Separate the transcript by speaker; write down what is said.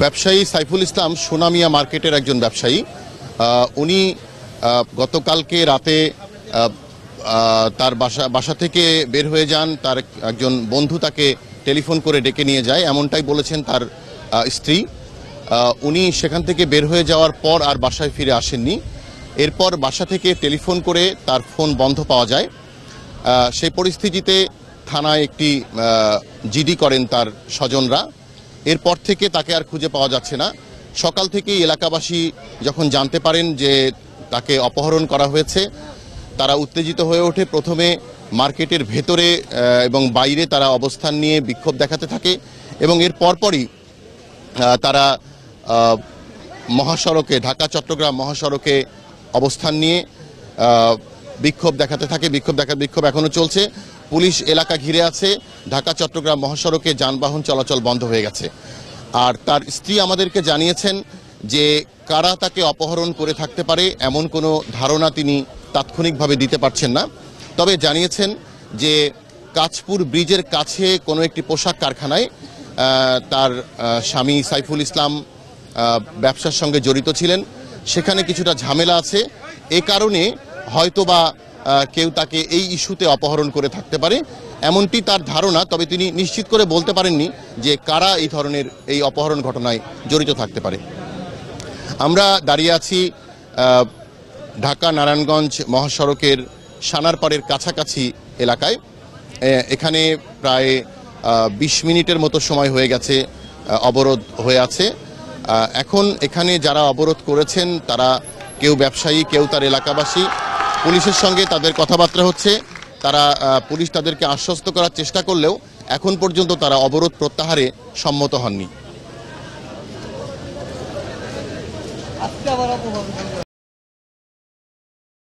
Speaker 1: ব্যবসায়ী সাইফুল ইসলাম সোনামিয়া মার্কেটের একজন ব্যবসায়ী। উনি গতকালকে রাতে তার বাসা বাসা থেকে বের হয়ে যান। তার একজন বন্ধু তাকে টেলিফোন করে ডেকে নিয়ে যায়। এমনটাই বলেছেন তার স্ত্রী। উনি সেখান থেকে বের হয়ে যাওয়ার পর আর বাসায় ফিরে আসেননি। এরপর বাসা থেকে টেলিফোন করে তার ফোন বন্ধ পাওয়া যায়। সেই পরিস্থিতিতে থানায় একটি জিডি করেন তার স্বজনরা। এরপর থেকে তাকে আর খুঁজে পাওয়া যাচ্ছে না। সকাল থেকেই এলাকাবাসী যখন জানতে পারেন যে তাকে অপহরণ করা হয়েছে, তারা উত্তেজিত হয়ে ওঠে। প্রথমে মার্কেটের ভেতরে এবং বাইরে তারা অবস্থান নিয়ে বিক্ষোভ দেখাতে থাকে এবং এর পরপরই তারা মহাসড়কে, ঢাকা, চট্টগ্রাম মহাসড়কে অবস্থান নিয়ে বিক্ষোভ দেখাতে থাকে। বিক্ষোভ দেখা, বিক্ষোভ এখনও চলছে। পুলিশ এলাকা ঘিরে আছে। ঢাকা, চট্টগ্রাম মহাসড়কে যানবাহন চলাচল বন্ধ হয়ে গেছে। আর তার স্ত্রী আমাদেরকে জানিয়েছেন যে কারা তাকে অপহরণ করে থাকতে পারে, এমন কোনো ধারণা তিনি তাৎক্ষণিকভাবে দিতে পারছেন না। তবে জানিয়েছেন যে কাঁচপুর ব্রিজের কাছে কোনো একটি পোশাক কারখানায় তার স্বামী সাইফুল ইসলাম ব্যবসার সঙ্গে জড়িত ছিলেন। সেখানে কিছুটা ঝামেলা আছে। এ কারণে হয়তোবা কেউ তাকে এই ইস্যুতে অপহরণ করে থাকতে পারে। এমনটি তার ধারণা, তবে তিনি নিশ্চিত করে বলতে পারেননি যে কারা এই ধরনের এই অপহরণ ঘটনায় জড়িত থাকতে পারে। আমরা দাঁড়িয়ে আছি ঢাকা নারায়ণগঞ্জ মহাসড়কের সানারপাড়ের কাছাকাছি এলাকায়। এখানে প্রায় বিশ মিনিটের মতো সময় হয়ে গেছে অবরোধ হয়ে আছে। এখন এখানে যারা অবরোধ করেছেন, তারা কেউ ব্যবসায়ী, কেউ তার এলাকাবাসী পুলিশের সঙ্গে তাদের কথাবার্তা হচ্ছে, তারা পুলিশ তাদেরকে আশ্বস্ত করার চেষ্টা করলেও এখন পর্যন্ত তারা অবরোধ প্রত্যাহারে সম্মত হননি।